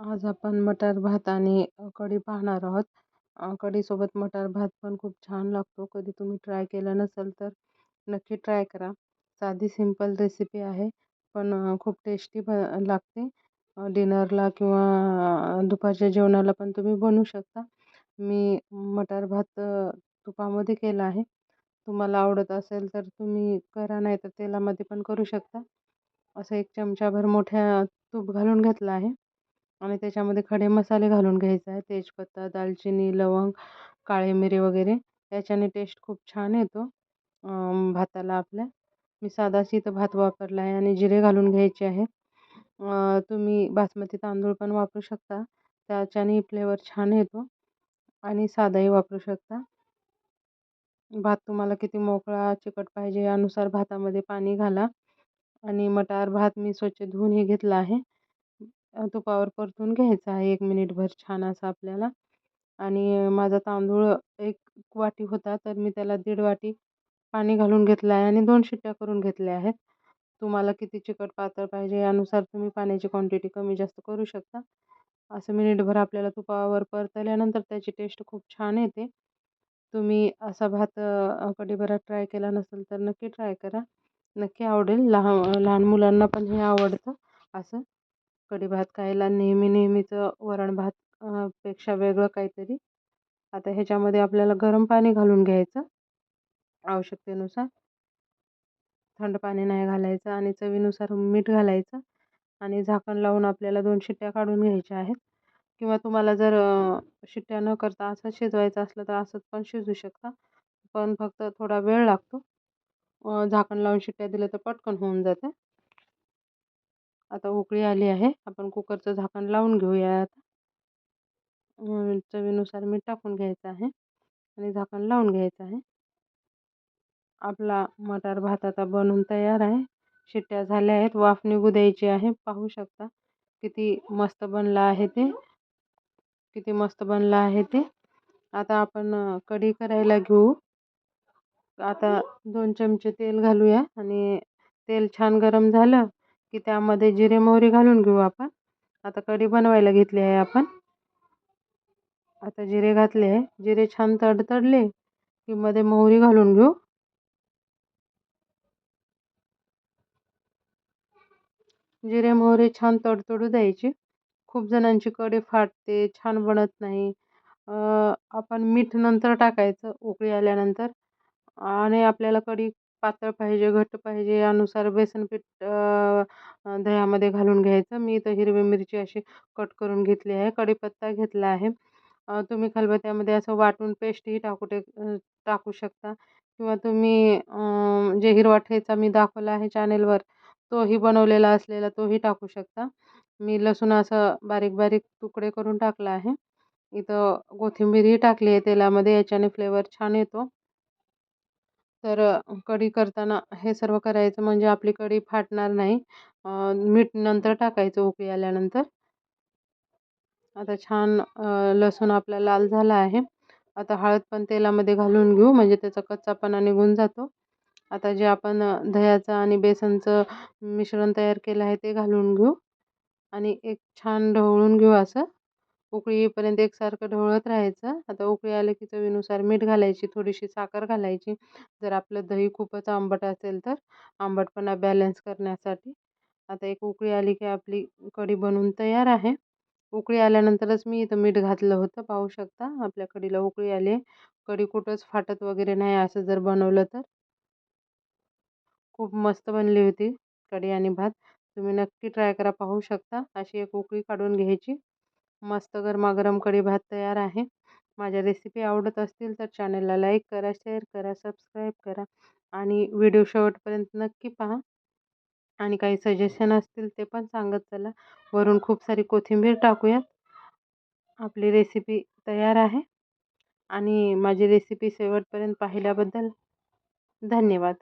आज आपण मटार भात आणि कढी पाहणार आहोत. कढीसोबत मटार भात पण खूप छान लागतो. कधी तुम्ही ट्राय केला नसेल तर नक्की ट्राय करा. साधी सिंपल रेसिपी आहे पण खूप टेस्टी ब लागते. डिनरला किंवा दुपारच्या जेवणाला पण तुम्ही बनवू शकता. मी मटार भात तुपामध्ये केला आहे. तुम्हाला आवडत असेल तर तुम्ही करा नाही तर तेलामध्ये पण करू शकता. असं एक चमचाभर मोठ्या तूप घालून घेतला आहे. आणि त्याच्यामध्ये खडे मसाले घालून घ्यायचा आहे तेजपत्ता दालचिनी लवंग काळी मिरी वगैरे. याच्याने टेस्ट खूप छान येतो भाताला आपल्या. मी साधाच इथं भात वापरला आहे आणि जिरे घालून घ्यायचे आहे तुम्ही बासमती तांदूळ पण वापरू शकता. त्याच्याने फ्लेवर छान येतो आणि साधाही वापरू शकता. भात तुम्हाला किती मोकळा चिकट पाहिजे यानुसार भातामध्ये पाणी घाला. आणि मटार भात मी स्वच्छ धुवूनही घेतला आहे. तुपावर परतून घ्यायचा आहे. एक मिनिटभर छान असा आपल्याला. आणि माझा तांदूळ एक वाटी होता तर मी त्याला दीड वाटी पाणी घालून घेतलं आहे आणि दोन शिट्ट्या करून घेतल्या आहेत. तुम्हाला किती चिकट पातळ पाहिजे यानुसार तुम्ही पाण्याची क्वांटिटी कमी जास्त करू शकता. असं मिनिटभर आपल्याला तुपावर परतल्यानंतर त्याची टेस्ट खूप छान येते. तुम्ही असा भात कडीभरात ट्राय केला नसेल तर नक्की ट्राय करा. नक्की आवडेल. लहान लहान मुलांना पण हे आवडतं असं. कढी भात खायला नेहमी नेहमीचं वरण भात पेक्षा वेगळं काहीतरी. आता ह्याच्यामध्ये आपल्याला गरम पाणी घालून घ्यायचं आवश्यकतेनुसार. थंड पाणी नाही घालायचं आणि चवीनुसार मीठ घालायचं आणि झाकण लावून आपल्याला दोन शिट्ट्या काढून घ्यायच्या आहेत. किंवा तुम्हाला जर शिट्ट्या न करता असं शिजवायचं असलं तर असंच पण शिजू शकता. पण फक्त थोडा वेळ लागतो. झाकण लावून शिट्ट्या दिल्या तर पटकन होऊन जाते. आता उकळी आली आहे. आपण कुकरचं झाकण लावून घेऊया आता चवीनुसार मीठ टाकून घ्यायचं आहे आणि झाकण लावून घ्यायचं आहे. आपला मटार भात आता बनवून तयार आहे. शिट्ट्या झाल्या आहेत. वाफ निघू द्यायची आहे. पाहू शकता किती मस्त बनला आहे ते. किती मस्त बनला आहे ते. आता आपण कढी करायला घेऊ. आता दोन चमचे तेल घालूया आणि तेल छान गरम झालं की त्यामध्ये जिरे मोहरी घालून घेऊ आपण. आता कढी बनवायला घेतली आहे आपण. आता जिरे घातले आहे. जिरे छान तडतडले की मध्ये मोहरी घालून घेऊ. जिरे मोहरी छान तडतडू द्यायची. खूप जणांची कढी फाटते छान बनत नाही. आपण मीठ नंतर टाकायचं उकळी आल्यानंतर. आणि आपल्याला कढी पातळ पाहिजे घट्ट पाहिजे यानुसार बेसन पीठ दह्यामध्ये घालून घ्यायचं. मी इथं हिरवी मिरची अशी कट करून घेतली आहे कढीपत्ता घेतला आहे. तुम्ही खलबत्त्यामध्ये असं वाटून पेस्टही टाकू टे टाकू शकता. किंवा तुम्ही जे हिरवा ठेचा मी दाखवला आहे चॅनेलवर तोही बनवलेला असलेला तोही टाकू शकता. मी लसूण असं बारीक बारीक तुकडे करून टाकला आहे. इथं कोथिंबीरही टाकली आहे तेलामध्ये याच्याने फ्लेवर छान येतो. तर कढी करताना हे सर्व करायचं म्हणजे आपली कढी फाटणार नाही. मीठ नंतर टाकायचं उकळी आल्यानंतर. आता छान लसूण आपला लाल झाला आहे. आता हळद पण तेलामध्ये घालून घेऊ म्हणजे त्याचा कच्चापणा निघून जातो. आता जे आपण दह्याचं आणि बेसनचं मिश्रण तयार केलं आहे ते घालून घेऊ. आणि एक छान ढवळून घेऊ असं. उकळी येईपर्यंत एकसारखं ढवळत राहायचं. आता उकळी आलं की चवीनुसार मीठ घालायची थोडीशी साखर घालायची. जर आपलं दही खूपच आंबट असेल तर आंबटपणा बॅलन्स करण्यासाठी. आता एक उकळी आली की आपली कढी बनवून तयार आहे. उकळी आल्यानंतरच मी इथं मीठ घातलं होतं पाहू शकता. आपल्या कढीला उकळी आली कढी कुठंच फाटत वगैरे नाही असं जर बनवलं तर. खूप मस्त बनली होती कढी आणि भात. तुम्ही नक्की ट्राय करा पाहू शकता. अशी एक उकळी काढून घ्यायची. मस्त गरमागरम कढी भात तयार आहे. माझ्या रेसिपी आवडत असतील तर चॅनलला लाईक करा शेअर करा सबस्क्राईब करा आणि व्हिडिओ शेवटपर्यंत नक्की पहा. आणि काही सजेशन असतील ते पण सांगत चला. वरून खूप सारी कोथिंबीर टाकूयात. आपली रेसिपी तयार आहे. आणि माझी रेसिपी शेवटपर्यंत पाहिल्याबद्दल धन्यवाद.